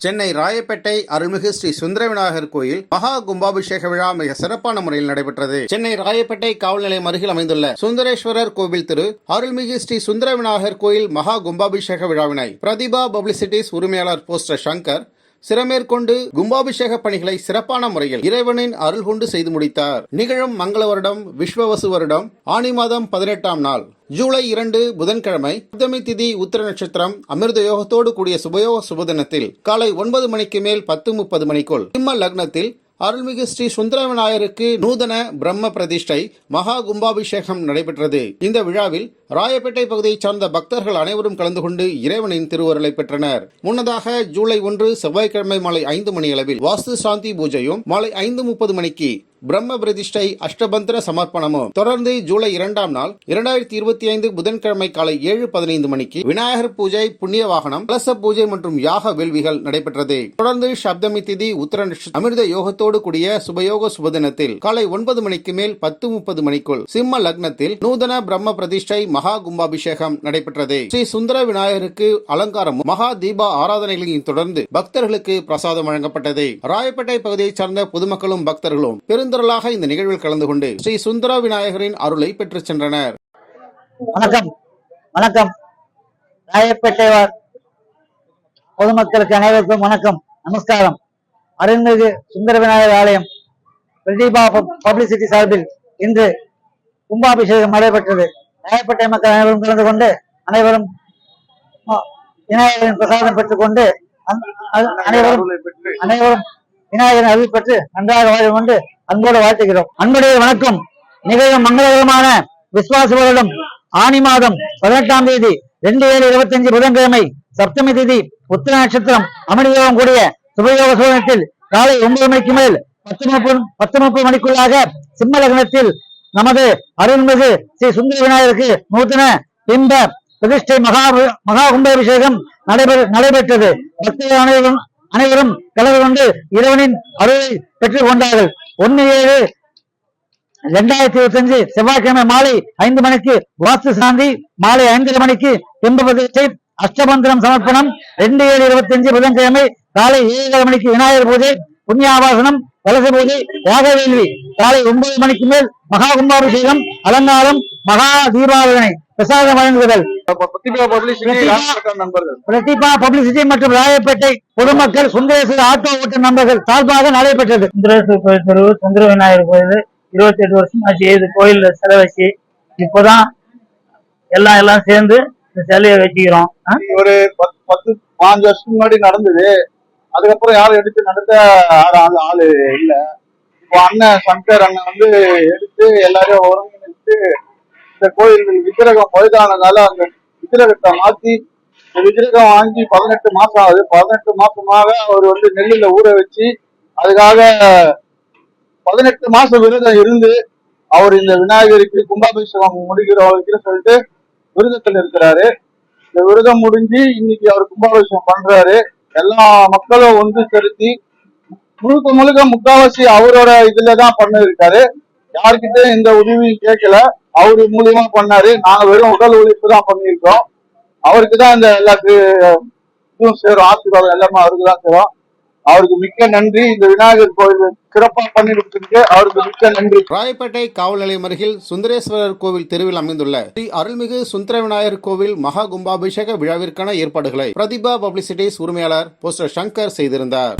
சென்னை ராயப்பேட்டை அருள்மிகு ஸ்ரீ சுந்தர விநாயகர் கோயில் மகா கும்பாபிஷேக விழா மிக சிறப்பான முறையில் நடைபெற்றது. சென்னை ராயப்பேட்டை காவல் நிலையம் அருகில் அமைந்துள்ள சுந்தரேஸ்வரர் கோவில் திரு அருள்மிகு ஸ்ரீ சுந்தர விநாயகர் கோயில் மகா கும்பாபிஷேக விழாவினை பிரதிபா பப்ளிசிட்டிஸ் உரிமையாளர் போஸ்டர் சங்கர் சிறமேற்கொண்டு கும்பாபிஷேக பணிகளை சிறப்பான முறையில் இறைவனின் அருள் கொண்டு செய்து முடித்தார். நிகழும் மங்கள வருடம் விஸ்வவசு வருடம் ஆனி மாதம் பதினெட்டாம் நாள் ஜூலை இரண்டு புதன்கிழமை புத்தமி திதி உத்திர நட்சத்திரம் அமிர்த யோகத்தோடு கூடிய சுபயோக சுபதினத்தில் காலை ஒன்பது மணிக்கு மேல் பத்து முப்பது மணிக்குள் சிம்ம லக்னத்தில் அருள்மிகு ஸ்ரீ சுந்தர விநாயகருக்கு நூதன பிரம்ம பிரதிஷ்டை மகா கும்பாபிஷேகம் நடைபெற்றது. இந்த விழாவில் ராயப்பேட்டை பகுதியைச் சார்ந்த பக்தர்கள் அனைவரும் கலந்து கொண்டு இறைவனின் திருவருளை பெற்றனர். முன்னதாக ஜூலை ஒன்று செவ்வாய்க்கிழமை மாலை ஐந்து மணி அளவில் வாஸ்து சாந்தி பூஜையும் மாலை ஐந்து முப்பது மணிக்கு பிரம்ம பிரதிஷ்டை அஷ்டபந்திர சமர்ப்பணமும். தொடர்ந்து ஜூலை இரண்டாம் நாள் இரண்டாயிரத்தி இருபத்தி ஐந்து புதன்கிழமை காலை ஏழு பதினைந்து மணிக்கு விநாயகர் பூஜை புண்ணிய வாகனம் கலச பூஜை மற்றும் யாக வேள்விகள் நடைபெற்றது. தொடர்ந்து சப்தமி திதி உத்தர அமிர்த யோகத்தோடு கூடிய சுபயோக சுபதினத்தில் காலை ஒன்பது மணிக்கு மேல் பத்து முப்பது மணிக்குள் சிம்ம லக்னத்தில் நூதன பிரம்ம பிரதிஷ்டை மகா கும்பாபிஷேகம் நடைபெற்றது. ஸ்ரீ சுந்தர விநாயகருக்கு அலங்காரமும் மகா தீபா ஆராதனைகளையும் தொடர்ந்து பக்தர்களுக்கு பிரசாதம் வழங்கப்பட்டது. ராயப்பேட்டை பகுதியைச் சார்ந்த பொதுமக்களும் பக்தர்களும் பெருந்திரளாக இந்த நிகழ்வில் கலந்து கொண்டு ஸ்ரீ சுந்தர விநாயகரின் அருளை பெற்று சென்றனர். வணக்கம். வணக்கம். ராயப்பேட்டைவார் பொதுமக்களுக்கு அனைவருக்கும் வணக்கம். நமஸ்காரம். அருள்மிகு சுந்தர விநாயகர் ஆலயம் பிரதீபா பப்ளிசிட்டி சார்பில் இன்று கும்பாபிஷேகம் நடைபெற்றது. ராயப்பேட்டை மக்கள் அனைவரும் கலந்து கொண்டு அனைவரும் விநாயகரின் பிரசாதம் பெற்றுக்கொண்டு அந்த- அனைவரும் அனைவரும் விநாயகரின் அருள் பெற்று நன்றாக வாழ கொண்டு அன்போடு வாழ்த்துகிறோம். அன்புடைய வணக்கம். நிகழும் மங்களகரமான விஸ்வாச வருடம் ஆனி மாதம் பதினெட்டாம் தேதி ரெண்டு ஏழு இருபத்தி அஞ்சு புதன்கிழமை சப்தமி தேதி உத்திர நட்சத்திரம் அமளியோகம் கூடிய சுபயோக சோதனத்தில் காலை ஒன்பது மணிக்கு மேல் பத்து முப்பது பத்து முப்பது மணிக்குள்ளாக சிம்ம லக்னத்தில் நமது அருள்மிகு ஸ்ரீ சுந்தர விநாயகருக்கு நூத்தன பிம்ப பிரதிஷ்டை மகா மகா கும்பாபிஷேகம் நடைபெற நடைபெற்றது. பக்தர்கள் அனைவரும் அனைவரும் கலந்து கொண்டு இறைவனின் அருளை பெற்றுக் கொண்டார்கள். ஒன்னு ஏழு இரண்டாயிரத்தி இருபத்தி அஞ்சு செவ்வாய்க்கிழமை மாலை ஐந்து மணிக்கு வாஸ்து சாந்தி மாலை ஐந்தரை மணிக்கு பிம்ப பிரதிஷ்டை அஷ்டபந்திரம் சமர்ப்பணம் ரெண்டு ஏழு இருபத்தி அஞ்சு புதன்கிழமை காலை ஏழரை மணிக்கு விநாயகர் பூஜை புண்ணியாவாசனம் வலசு பூஜை யாக காலை ஒன்பது மணிக்கு மேல் மகா கும்பாபிஷேகம் அலங்காரம் மகா தீபாவளி பிரசாதம் வழங்குதல். பிரதிபா பப்ளிசிட்டி மற்றும் ராயப்பேட்டை பொதுமக்கள் சுந்தரேஸ்வரர் ஆட்டோ ஓட்டு நண்பர்கள் சார்பாக நடைபெற்றது. சுந்தரேஸ்வரர் கோயில் தெரு சுந்தர விநாயகர் கோயில் இருபத்தி எட்டு வருஷம் ஆச்சு. இது கோயில்ல சிலை வச்சு இப்போதான் எல்லாம் எல்லாம் சேர்ந்து இந்த சிலையை வச்சுக்கிறோம்? ஒரு பத்து பத்து பாஞ்சு வருஷத்துக்கு முன்னாடி நடந்தது. அதுக்கப்புறம் யாரும் எடுத்து நடத்த ஆள் ஆள் ஆளு இல்ல. இப்போ அண்ணன் சங்கர் அண்ணன் வந்து எடுத்து எல்லாரையும் ஒருங்கிணைத்து இந்த கோயில்கள் விக்கிரகம் பழுதானதால அந்த விக்கிரகத்தை மாத்தி விக்கிரகம் வாங்கி பதினெட்டு மாசம் ஆகுது. பதினெட்டு மாசமாக அவர் வந்து நெல்லுல ஊற வச்சு அதுக்காக பதினெட்டு மாசம் விரதம் இருந்து அவர் இந்த விநாயகருக்கு கும்பாபிஷேகம் முடிக்கிற சொல்லிட்டு விரதத்தில் இருக்கிறாரு. இந்த விரதம் முடிஞ்சு இன்னைக்கு அவர் கும்பாபிஷேகம் பண்றாரு. எல்லா மக்களும் ஒன்று செலுத்தி முழுக்க முழுக்க முக்காவாசி அவரோட இதுலதான் தான் பண்ணிருக்காரு. யார்கிட்ட எந்த உதவியும் கேட்கல. அவரு மூலியமா பண்ணாரு. நாங்க வெறும் உடல் உழைப்பு தான் பண்ணியிருக்கோம். அவருக்கு தான் இந்த எல்லாத்து இதுவும் சேரும். ஆசீர்வாதம் எல்லாமே அவருக்கு தான் சேரும். அவருக்கு மிக்க நன்றி. இந்த விநாயகர் கோயில் சிறப்பா பண்ணி கொடுத்துருக்கு அவருக்கு மிக்க நன்றி. ராயப்பேட்டை காவல் நிலையம் அருகில் சுந்தரேஸ்வரர் கோவில் தெருவில் அமைந்துள்ள ஸ்ரீ அருள்மிகு சுந்தர விநாயகர் கோவில் மகா கும்பாபிஷேக விழாவிற்கான ஏற்பாடுகளை பிரதிபா பப்ளிசிட்டிஸ் உரிமையாளர் போஸ்டர் சங்கர் செய்திருந்தார்.